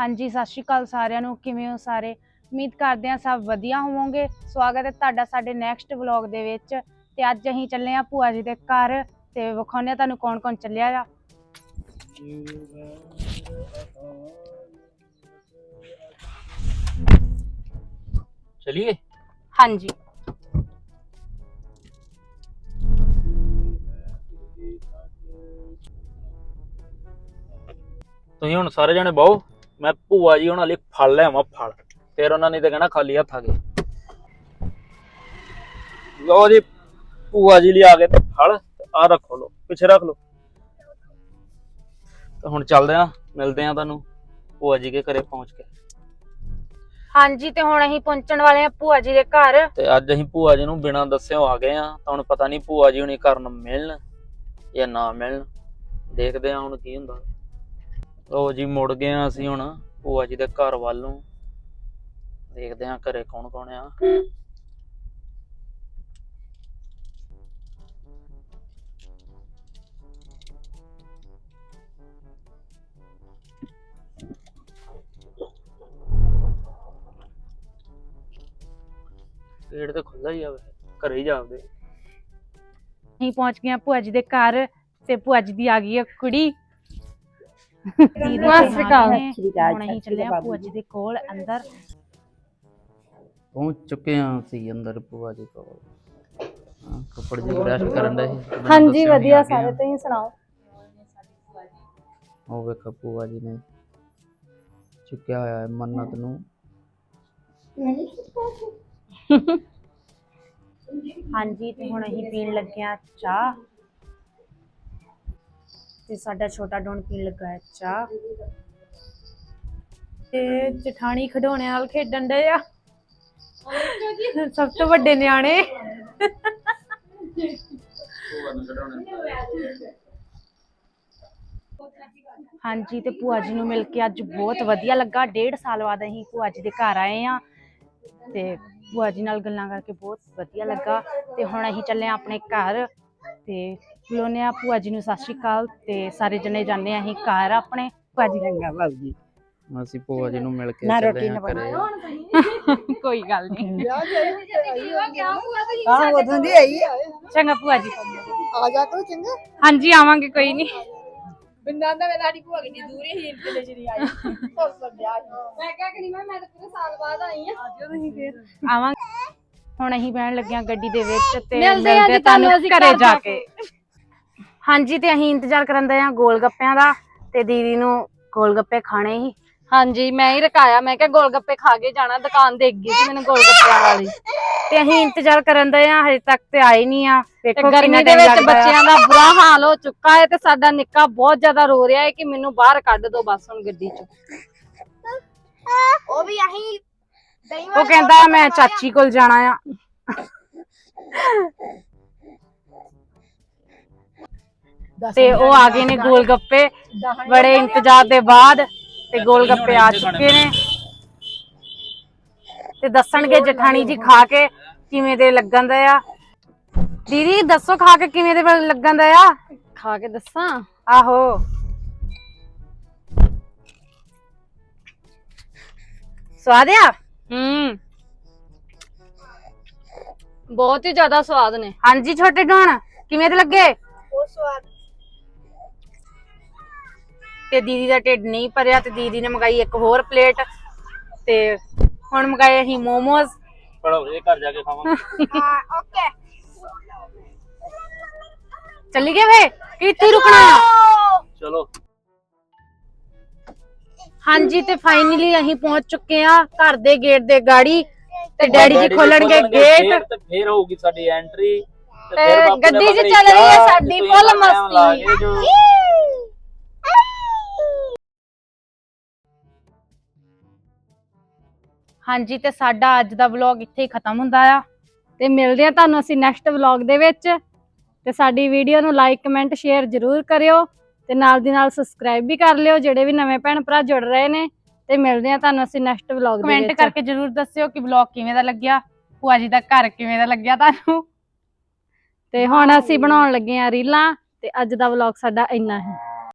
ਹਾਂਜੀ ਸਤਿ ਸ਼੍ਰੀ ਅਕਾਲ ਸਾਰਿਆਂ ਨੂੰ ਕਿਵੇਂ ਹੋ ਸਾਰੇ? ਉਮੀਦ ਕਰਦੇ ਹਾਂ ਸਭ ਵਧੀਆ ਹੋਵੋਗੇ। ਸਵਾਗਤ ਹੈ ਤੁਹਾਡਾ ਸਾਡੇ ਨੈਕਸਟ ਵਲੌਗ ਦੇ ਵਿੱਚ। ਤੇ ਅੱਜ ਅਸੀਂ ਚੱਲੇ ਆ ਭੂਆ ਜੀ ਦੇ ਘਰ। ਤੇ ਵਿਖਾਉਂਦੇ ਹਾਂ ਤੁਹਾਨੂੰ ਕੌਣ ਕੌਣ ਚੱਲਿਆ ਆ। ਚਲਿਏ? ਹਾਂਜੀ। ਤੁਸੀਂ ਹੁਣ ਸਾਰੇ ਜਣੇ ਬਹੁ। ਮੈਂ ਭੂਆ ਜੀ ਉਹਨਾਂ ਲਈ ਫਲ ਲਿਆਵਾਂ ਫਲ। ਫਿਰ ਉਹਨਾਂ ਨੇ ਤਾਂ ਕਹਿਣਾ ਖਾਲੀ ਹੱਥ ਆ ਗਏ। ਲਓ ਜੀ ਭੂਆ ਜੀ ਲਈ ਆ ਗਏ ਤੇ ਫਲ ਆ ਰੱਖੋ ਲੋ ਪਿੱਛੇ ਰੱਖ ਲੋ ਤਾਂ ਹੁਣ ਚੱਲਦੇ ਆ ਮਿਲਦੇ ਆ ਤੁਹਾਨੂੰ ਭੂਆ ਜੀ ਦੇ ਘਰੇ ਪਹੁੰਚ ਕੇ। ਹਾਂਜੀ ਤੇ ਹੁਣ ਅਸੀਂ ਪਹੁੰਚਣ ਵਾਲੇ ਆ ਭੂਆ ਜੀ ਦੇ ਘਰ। ਤੇ ਅੱਜ ਅਸੀਂ ਭੂਆ ਜੀ ਨੂੰ ਬਿਨਾਂ ਦੱਸਿਓ ਆ ਗਏ ਆ ਤਾਂ ਹੁਣ ਪਤਾ ਨਹੀਂ ਭੂਆ ਜੀ ਹੁਣੀ ਘਰ ਨੂੰ ਮਿਲਣ ਜਾਂ ਨਾ ਮਿਲਣ। ਦੇਖਦੇ ਆ ਹੁਣ ਕੀ ਹੁੰਦਾ। ਲਓ ਜੀ ਮੁੜ ਗਏ ਆ ਅਸੀਂ ਹੁਣ ਭੂਆ ਜੀ ਦੇ ਘਰ ਵੱਲ ਨੂੰ। ਦੇਖਦੇ ਆ ਘਰੇ ਕੌਣ ਕੌਣ ਆ। ਗੇਟ ਤੇ ਖੁੱਲਾ ਹੀ ਆ ਵੈਸੇ, ਘਰੇ ਹੀ ਜਾਵਦੇ ਅਸੀਂ ਪਹੁੰਚ ਗਏ ਆ ਭੂਆ ਜੀ ਦੇ ਘਰ ਤੇ ਭੂਆ ਜੀ ਦੀ ਆ ਗਈ ਆ ਕੁੜੀ। ਸਤਿ ਸ਼੍ਰੀ ਅਕਾਲ। ਹੁਣ ਅਸੀਂ ਚੱਲੇ ਆ ਭੂਆ ਜੀ ਦੇ ਕੋਲ ਅੰਦਰ। ਪਹੁੰਚ ਚੁੱਕੇ ਆ ਅਸੀਂ ਅੰਦਰ ਭੂਆ ਜੀ ਕੋਲ। ਹਾਂ ਕੱਪੜੇ ਜੀ ਪ੍ਰੈਸ ਕਰਨ ਦਾ ਸੀ ਹਾਂਜੀ ਵਧੀਆ ਸਾਰੇ ਤੁਸੀਂ ਸੁਣਾਓ? ਉਹ ਵੇਖ ਭੂਆ ਜੀ ਨੇ ਚੁੱਕਿਆ ਹੋਇਆ ਹੈ ਮੰਨਤ ਨੂੰ। ਹਾਂਜੀ ਤੇ ਹੁਣ ਅਸੀਂ ਪੀਣ ਲੱਗੇ ਆ ਚਾਹ। ਤੇ ਸਾਡਾ ਛੋਟਾ ਡੋਨ ਪੀਣ ਲੱਗਾ ਹੈ ਚਾਹ। ਤੇ ਜਠਾਣੀ ਖਿਡੌਣੇ ਨਾਲ ਖੇਡਣ ਡਏ ਆ। ਸਭ ਤੋਂ ਵੱਡੇ ਨਿਆਣੇ। ਹਾਂਜੀ, ਤੇ ਭੂਆ ਜੀ ਨੂੰ ਮਿਲ ਕੇ ਅੱਜ ਬਹੁਤ ਵਧੀਆ ਲੱਗਾ। ਡੇਢ ਸਾਲ ਬਾਅਦ ਅਸੀਂ ਭੂਆ ਜੀ ਦੇ ਘਰ ਆਏ ਆ ਤੇ ਭੂਆ ਜੀ ਨਾਲ ਗੱਲਾਂ ਕਰਕੇ ਬਹੁਤ ਵਧੀਆ ਲੱਗਾ। ਤੇ ਹੁਣ ਅਸੀਂ ਚੱਲੇ ਆ ਆਪਣੇ ਘਰ। ਤੇ ਬੁਲਾਉਂਦੇ ਆ। ਭੂਆ ਜੀ ਨੂੰ ਸਤਿ ਸ਼੍ਰੀ ਅਕਾਲ ਤੇ ਸਾਰੇ ਜਣੇ ਜਾਂਦੇ ਆ ਅਸੀਂ ਘਰ ਆਪਣੇ। ਭੂਆ ਜੀ ਚੰਗਾ ਬਾਬੂ ਜੀ। ਅਸੀਂ ਭੂਆ ਜੀ ਨੂੰ ਮਿਲ ਕੇ ਨਾ ਰੋਟੀ ਨਾ ਕੋਈ ਗੱਲ ਨਹੀਂ। ਹਾਂ ਉਦੋਂ ਦੀ ਆਈ ਚੰਗਾ ਭੂਆ ਜੀ। ਆ ਜਾ ਕਰੋ ਚੰਗਾ। ਹਾਂਜੀ ਆਵਾਂਗੇ ਕੋਈ ਨਹੀਂ। ਬਿੰਦਾਂ ਦਾ ਮੇਰਾ ਦੀ ਭੂਆ ਕਿੰਨੀ ਦੂਰ ਹੀ ਹਿੰਦ ਚਲੀ ਆਈ। ਹੋਰ ਸੱਜਿਆ ਮੈਂ ਕਿਹਾ ਕਿ ਨਹੀਂ ਮੈਂ ਮੈਂ ਤਾਂ ਪੂਰੇ ਸਾਲ ਬਾਅਦ ਆਈ ਆ। ਆਜੋ ਤੁਸੀਂ ਫੇਰ। ਆਵਾਂਗੇ। ਹੁਣ ਅਸੀਂ ਬਹਿਣ ਲੱਗੇ ਆ ਗੱਡੀ ਦੇ ਵਿੱਚ ਤੇ ਮਿਲਦੇ ਆ ਮਿਲਦੇ ਜੀ ਤੁਹਾਨੂੰ ਤੁਹਾਨੂੰ ਅਸੀਂ ਘਰੇ ਜਾ ਜਾ ਕੇ। ਹਾਂਜੀ ਤੇ ਅਸੀਂ ਇੰਤਜ਼ਾਰ ਕਰਨ ਦੇ ਆ ਗੋਲ ਗੱਪਿਆਂ ਦਾ ਤੇ ਦੀਦੀ ਨੂੰ ਗੋਲ ਗੱਪੇ ਖਾਣੇ ਹੀ ਹਾਂਜੀ ਮੈਂ ਹੀ ਰਕਾਇਆ ਮੈਂ ਕਿਹਾ ਗੋਲ ਗੱਪੇ ਖਾ ਕੇ ਜਾਣਾ ਦੁਕਾਨ ਦੇਖ ਗਈ ਸੀ ਮੈਨੂੰ ਗੋਲ ਗੱਪਿਆਂ ਵਾਲੀ। ਤੇ ਅਸੀਂ ਇੰਤਜ਼ਾਰ ਕਰਨ ਦੇ ਆ ਹਜੇ ਤੱਕ ਤੇ ਆਏ ਨਹੀਂ ਆ। ਵੇਖੋ ਗਰਮੀ ਕਿੰਨਾ ਦੇ ਵਿੱਚ। ਬੱਚਿਆਂ ਦਾ ਬੁਰਾ ਹਾਲ ਹੋ ਚੁੱਕਾ ਹੈ ਤੇ ਸਾਡਾ ਨਿੱਕਾ ਬਹੁਤ ਜ਼ਿਆਦਾ ਰੋ ਰਿਹਾ ਹੈ ਕਿ ਮੈਨੂੰ ਬਾਹਰ ਕੱਢ ਦਿਓ ਬਸ ਹੁਣ ਗੱਡੀ ਚੋਂ। ਵੀ ਉਹ ਕਹਿੰਦਾ ਮੈਂ ਚਾਚੀ ਕੋਲ ਜਾਣਾ ਆ। ਤੇ ਉਹ ਆ ਗਏ ਨੇ ਗੋਲ ਗੱਪੇ ਬੜੇ ਇੰਤਜ਼ਾਰ ਦੇ ਬਾਅਦ ਤੇ ਗੋਲ ਗੱਪੇ ਆ ਚੁੱਕੇ ਨੇ। ਤੇ ਦੱਸਣਗੇ ਜਠਾਣੀ ਜੀ ਖਾ ਕੇ ਕਿਵੇਂ ਦੇ ਲੱਗਣ ਦਾ ਆ। ਦੀਦੀ ਦੱਸੋ ਖਾ ਕੇ ਕਿਵੇਂ ਦੇ ਲੱਗਣ ਦਾ ਆ? ਖਾ ਕੇ ਦੱਸਾਂ? ਆਹੋ। ਸਵਾਦ ਆ? ਹੂੰ। ਬਹੁਤ ਹੀ ਜ਼ਿਆਦਾ ਸਵਾਦ ਨੇ। ਹਾਂਜੀ ਛੋਟੇ ਡੋਣ ਕਿਵੇਂ ਦੇ ਲੱਗੇ? ਉਹ ਸਵਾਦ। ਤੇ ਦੀਦੀ ਦਾ ਢਿੱਡ ਨਹੀਂ ਭਰਿਆ ਤੇ ਦੀਦੀ ਨੇ ਮੰਗਾਈ ਇੱਕ ਹੋਰ ਪਲੇਟ ਤੇ ਹੁਣ ਮੰਗਾਏ ਅਸੀਂ ਮੋਮੋਜ਼ ਪੜੋ ਇਹ ਘਰ ਜਾ ਕੇ ਖਾਵਾਂਗੇ। ਹਾਂ ਓਕੇ ਚੱਲੀ ਗਏ ਵੇ ਕਿ ਇੱਥੇ ਹੀ ਰੁਕਣਾ ਚਲੋ। ਹਾਂਜੀ ਤੇ ਫਾਈਨਲੀ ਅਸੀਂ ਪਹੁੰਚ ਚੁੱਕੇ ਆ ਘਰ ਦੇ ਗੇਟ ਦੇ ਗਾੜੀ ਤੇ ਡੈਡੀ ਜੀ ਖੋਲਣਗੇ ਗੇਟ ਤੇ ਫੇਰ ਹੋਊਗੀ ਸਾਡੀ ਐਂਟਰੀ ਤੇ ਗੱਡੀ 'ਚ ਚੱਲ ਰਹੀ ਹੈ ਸਾਡੀ full ਮਸਤੀ। ਹਾਂਜੀ ਤੇ ਸਾਡਾ ਅੱਜ ਦਾ ਵਲੌਗ ਇੱਥੇ ਹੀ ਖਤਮ ਹੁੰਦਾ ਆ। ਤੇ ਮਿਲਦੇ ਆ ਤੁਹਾਨੂੰ ਅਸੀਂ ਨੈਕਸਟ ਵਲੌਗ ਦੇ ਵਿੱਚ। ਤੇ ਸਾਡੀ ਵੀਡੀਓ ਨੂੰ ਲਾਈਕ ਕਮੈਂਟ ਸ਼ੇਅਰ ਜ਼ਰੂਰ ਕਰਿਓ। ਤੇ ਨਾਲ ਦੀ ਨਾਲ ਸਬਸਕ੍ਰਾਈਬ ਵੀ ਕਰ ਲਿਓ ਜਿਹੜੇ ਵੀ ਨਵੇਂ ਭੈਣ ਭਰਾ ਜੁੜ ਰਹੇ ਨੇ। ਤੇ ਮਿਲਦੇ ਆ ਤੁਹਾਨੂੰ ਅਸੀਂ ਨੈਕਸਟ ਵਲੌਗ ਦੇ ਕਮੈਂਟ ਵਿੱਚ। ਕਰਕੇ ਜਰੂਰ ਦੱਸਿਓ ਕਿ ਵਲੌਗ ਕਿਵੇਂ ਦਾ ਲੱਗਿਆ ਭੂਆ ਜੀ ਦਾ ਘਰ ਕਿਵੇਂ ਦਾ ਲੱਗਿਆ ਤੁਹਾਨੂੰ। ਤੇ ਹੁਣ ਅਸੀਂ ਬਣਾਉਣ ਲੱਗੇ ਆ ਰੀਲਾਂ ਤੇ ਅੱਜ ਦਾ ਵਲੌਗ ਸਾਡਾ ਇੰਨਾ ਹੀ।